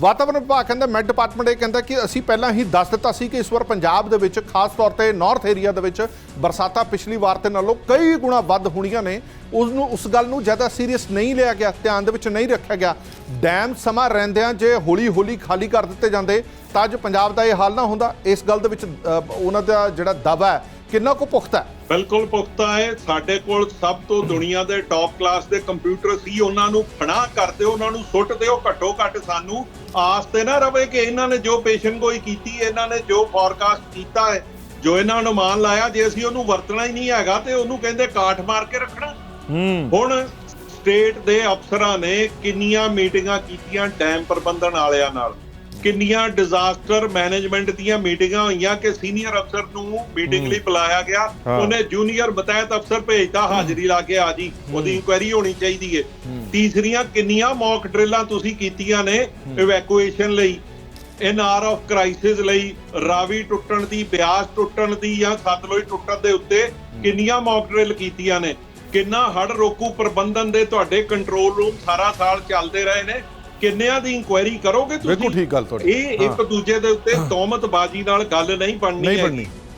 ਵਾਤਾਵਰਣ ਵਿਭਾਗ ਕਹਿੰਦਾ ਮੈਟ ਡਿਪਾਰਟਮੈਂਟ ਇਹ ਕਹਿੰਦਾ ਕਿ ਅਸੀਂ ਪਹਿਲਾਂ ਹੀ ਦੱਸ ਦਿੱਤਾ ਸੀ ਕਿ ਇਸ ਵਾਰ ਪੰਜਾਬ ਦੇ ਵਿੱਚ, ਖਾਸ ਤੌਰ ਤੇ ਨਾਰਥ ਏਰੀਆ ਦੇ ਵਿੱਚ ਬਰਸਾਤਾਂ ਪਿਛਲੀ ਵਾਰ ਤੇ ਨਾਲੋਂ ਕਈ ਗੁਣਾ ਵੱਧ ਹੋਣੀਆਂ ਨੇ। ਉਸ ਨੂੰ ਉਸ ਗੱਲ ਨੂੰ ਜ਼ਿਆਦਾ ਸੀਰੀਅਸ ਨਹੀਂ ਲਿਆ ਗਿਆ, ਧਿਆਨ ਦੇ ਵਿੱਚ ਨਹੀਂ ਰੱਖਿਆ ਗਿਆ। ਡੈਮ ਸਮਾਂ ਰਹਿੰਦਿਆਂ ਜੇ ਹੌਲੀ ਹੌਲੀ ਖਾਲੀ ਕਰ ਦਿੱਤੇ ਜਾਂਦੇ, ਤਾਂ ਅੱਜ ਪੰਜਾਬ ਦਾ ਇਹ ਹਾਲ ਨਾ ਹੁੰਦਾ। ਇਸ ਗੱਲ ਦੇ ਵਿੱਚ ਉਹਨਾਂ ਦਾ ਜਿਹੜਾ ਦਵਾ ਹੈ, ਕਿੰਨਾ ਕੁ ਪੁਖਤਾ ਹੈ? ਬਿਲਕੁਲ ਪੁਖਤਾ ਹੈ। ਸਾਡੇ ਕੋਲ ਸਭ ਤੋਂ ਦੁਨੀਆ ਦੇ ਟੌਪ ਕਲਾਸ ਦੇ ਕੰਪਿਊਟਰ ਸੀ। ਉਹਨਾਂ ਨੂੰ ਫਣਾ ਕਰ ਦਿਓ ਉਹਨਾਂ ਨੂੰ ਸੁੱਟ ਦਿਓ ਘੱਟੋ ਘੱਟ ਸਾਨੂੰ ਆਸ ਤੇ ਨਾ ਰਵੇ ਕਿ ਇਹਨਾਂ ਨੇ ਜੋ ਪੇਸ਼ਨਗੋਈ ਕੀਤੀ ਇਹਨਾਂ ਨੇ ਜੋ ਫੋਰਕਾਸਟ ਕੀਤਾ ਹੈ ਜੋ ਇਹਨਾਂ ਨੂੰ ਮਾਨ ਲਾਇਆ ਜੇ ਅਸੀਂ ਉਹਨੂੰ ਵਰਤਣਾ ਹੀ ਨਹੀਂ ਹੈਗਾ ਤੇ ਉਹਨੂੰ ਕਹਿੰਦੇ ਕਾਠ ਮਾਰ ਕੇ ਰੱਖਣਾ। ਹੁਣ ਸਟੇਟ ਦੇ ਅਫਸਰਾਂ ਨੇ ਕਿੰਨੀਆਂ ਮੀਟਿੰਗਾਂ ਕੀਤੀਆਂ ਡੈਮ ਪ੍ਰਬੰਧਨ ਵਾਲਿਆਂ ਨਾਲ। ਕਿੰਨੀਆਂ ਡਿਜ਼ਾਸਟਰ ਮੈਨੇਜਮੈਂਟ ਦੀਆਂ ਮੀਟਿੰਗਾਂ ਹੋਈਆਂ ਕਿ ਸੀਨੀਅਰ ਅਫਸਰ ਨੂੰ ਮੀਟਿੰਗ ਲਈ ਬੁਲਾਇਆ ਗਿਆ। ਉਹਨੇ ਜੂਨੀਅਰ ਬਤੈਤ ਅਫਸਰ ਭੇਜਤਾ ਹਾਜ਼ਰੀ ਲਾ ਕੇ ਆ ਜੀ। ਉਹਦੀ ਇਨਕੁਆਇਰੀ ਹੋਣੀ ਚਾਹੀਦੀ ਹੈ। ਤੀਸਰੀਆਂ ਕਿੰਨੀਆਂ ਮੌਕ ਡਰਿਲਾਂ ਤੁਸੀਂ ਕੀਤੀਆਂ ਨੇ ਇਵੈਕੂਏਸ਼ਨ ਲਈ ਇਨ ਆਰ ਆਫ ਕ੍ਰਾਈਸਿਸ ਲਈ ਰਾਵੀ ਟੁੱਟਣ ਦੀ ਬਿਆਸ ਟੁੱਟਣ ਦੀ ਜਾਂ ਸਤਲੁਜ ਟੁੱਟਣ ਦੇ ਉੱਤੇ ਕਿੰਨੀਆਂ ਮੌਕ ਡਰਿਲ ਕੀਤੀਆਂ ਨੇ? ਕਿੰਨਾ ਹੜ ਰੋਕੂ ਪ੍ਰਬੰਧਨ ਦੇ ਤੁਹਾਡੇ ਕੰਟਰੋਲ ਰੂਮ ਸਾਰਾ ਸਾਲ ਚੱਲਦੇ ਰਹੇ ਨੇ? ਕਿੰਨਿਆਂ ਦੀ ਇਨਕੁਆਇਰੀ ਕਰੋਗੇ ਤੁਸੀਂ ਬਿਲਕੁਲ ਠੀਕ ਗੱਲ ਤੁਹਾਡੀ ਇਹ ਇੱਕ ਦੂਜੇ ਦੇ ਉੱਤੇ ਤੋਮਤਬਾਜ਼ੀ ਨਾਲ ਗੱਲ ਨਹੀਂ ਬਣਨੀ ਨਹੀਂ ਹੈਗੀ। ਬਣਨੀ।